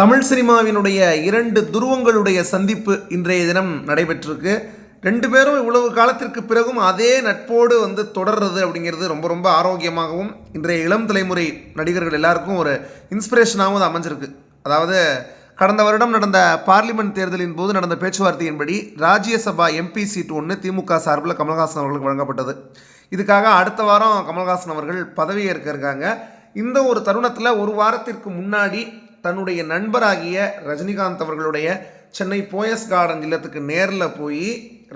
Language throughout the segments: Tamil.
தமிழ் சினிமாவினுடைய இரண்டு துருவங்களுடைய சந்திப்பு இன்றைய தினம் நடைபெற்றிருக்கு. ரெண்டு பேரும் இவ்வளவு காலத்திற்கு பிறகும் அதே நட்போடு வந்து தொடர்றது அப்படிங்கிறது ரொம்ப ரொம்ப ஆரோக்கியமாகவும் இன்றைய இளம் தலைமுறை நடிகர்கள் எல்லாருக்கும் ஒரு இன்ஸ்பிரேஷனாகவும் அது அமைஞ்சிருக்கு. அதாவது கடந்த வருடம் நடந்த பார்லிமெண்ட் தேர்தலின் போது நடந்த பேச்சுவார்த்தையின்படி ராஜ்யசபா எம்பி சீட் ஒன்று திமுக சார்பில் கமல்ஹாசன் அவர்களுக்கு வழங்கப்பட்டது. இதுக்காக அடுத்த வாரம் கமல்ஹாசன் அவர்கள் பதவியேற்க இருக்காங்க. இந்த ஒரு தருணத்தில் ஒரு வாரத்திற்கு முன்னாடி தன்னுடைய நண்பராகிய ரஜினிகாந்த் அவர்களுடைய சென்னை போயஸ் கார்டன் இல்லத்துக்கு நேரில் போய்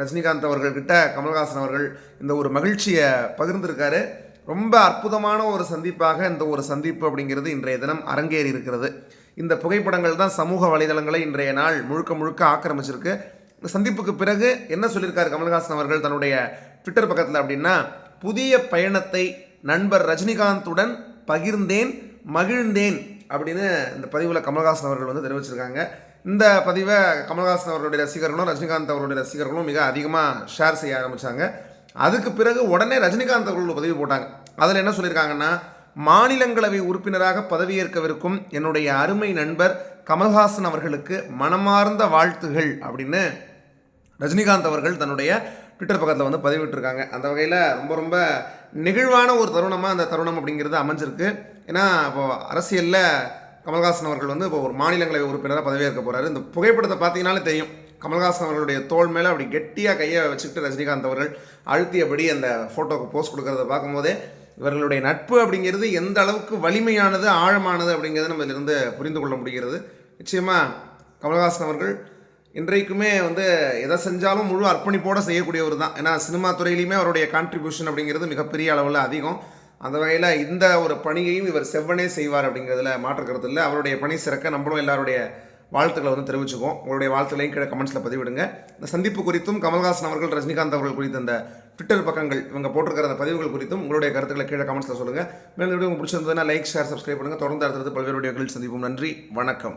ரஜினிகாந்த் அவர்கள்கிட்ட கமல்ஹாசன் அவர்கள் இந்த ஒரு மகிழ்ச்சியை பகிர்ந்திருக்காரு. ரொம்ப அற்புதமான ஒரு சந்திப்பாக இந்த ஒரு சந்திப்பு அப்படிங்கிறது இன்றைய தினம் அரங்கேறி இருக்கிறது. இந்த புகைப்படங்கள் தான் சமூக வலைதளங்களை இன்றைய நாள் முழுக்க முழுக்க ஆக்கிரமிச்சிருக்கு. இந்த சந்திப்புக்கு பிறகு என்ன சொல்லியிருக்காரு கமல்ஹாசன் அவர்கள் தன்னுடைய ட்விட்டர் பக்கத்தில் அப்படின்னா புதிய பயணத்தை நண்பர் ரஜினிகாந்துடன் பகிர்ந்தேன் மகிழ்ந்தேன் அப்படின்னு இந்த பதிவில் கமல்ஹாசன் அவர்கள் வந்து தெரிவிச்சிருக்காங்க. இந்த பதிவை கமல்ஹாசன் அவர்களுடைய ரசிகர்களும் ரஜினிகாந்த் அவர்களுடைய ரசிகர்களும் மிக அதிகமாக ஷேர் செய்ய ஆரம்பித்தாங்க அதுக்கு பிறகு உடனே ரஜினிகாந்த் அவர்கள் ஒரு பதிவு போட்டாங்க. அதில் என்ன சொல்லியிருக்காங்கன்னா மாநிலங்களவை உறுப்பினராக பதவியேற்கவிருக்கும் என்னுடைய அருமை நண்பர் கமல்ஹாசன் அவர்களுக்கு மனமார்ந்த வாழ்த்துகள் அப்படின்னு ரஜினிகாந்த் அவர்கள் தன்னுடைய ட்விட்டர் பக்கத்தில் வந்து பதிவிட்டிருக்காங்க. அந்த வகையில் ரொம்ப ரொம்ப நெகிழ்வான ஒரு தருணமாக அந்த தருணம் அப்படிங்கிறது அமைஞ்சிருக்கு. ஏன்னா இப்போது அரசியலில் கமல்ஹாசன் அவர்கள் வந்து இப்போ ஒரு மாநிலங்களவை உறுப்பினராக பதவியேற்க போகிறாரு இந்த புகைப்படத்தை பார்த்தீங்கனாலே தெரியும். கமல்ஹாசன் அவர்களுடைய தோல் மேலே அப்படி கெட்டியாக கையை வச்சுக்கிட்டு ரஜினிகாந்த் அவர்கள் அழுத்தியபடி அந்த ஃபோட்டோக்கு போஸ்ட் கொடுக்கறத பார்க்கும்போதே இவர்களுடைய நட்பு அப்படிங்கிறது எந்த அளவுக்கு வலிமையானது ஆழமானது அப்படிங்கிறது நம்ம இதிலிருந்து புரிந்து கொள்ள முடிகிறது. நிச்சயமாக கமல்ஹாசன் அவர்கள் இன்றைக்குமே வந்து எதை செஞ்சாலும் முழு அர்ப்பணிப்போடு செய்யக்கூடியவர் தான். ஏன்னா சினிமா துறையிலையுமே அவருடைய கான்ட்ரிபியூஷன் அப்படிங்கிறது மிகப்பெரிய அளவில் அதிகம். அந்த வகையில் இந்த ஒரு பணியையும் இவர் செவ்வனே செய்வார் அப்படிங்கிறதுல மாற்றுக்கிறது இல்லை. அவருடைய பணி சிறக்க நம்மளும் எல்லாருடைய வாழ்த்துக்களை வந்து தெரிவிச்சுக்குவோம். உங்களுடைய வாழ்த்துக்களையும் கீழே கமெண்ட்ஸில் பதிவிடுங்க. இந்த சந்திப்பு குறித்தும் கமல்ஹாசன் அவர்கள் ரஜினிகாந்த் அவர்கள் குறித்த அந்த ட்விட்டர் பக்கங்கள் இவங்க போட்டிருக்கிற அந்த பதிவுகள் குறித்தும் உங்களுடைய கருத்துக்களை கீழே கமெண்ட்ஸில் சொல்லுங்கள் மேலும் வீடியோ உங்களுக்கு பிடிச்சிருந்ததுன்னா லைக் ஷேர் சப்ஸ்கிரைப் பண்ணுங்கள் தொடர்ந்து அடுத்தது பல்வேறு வீடியோக்களில் சந்திப்போம். நன்றி. வணக்கம்.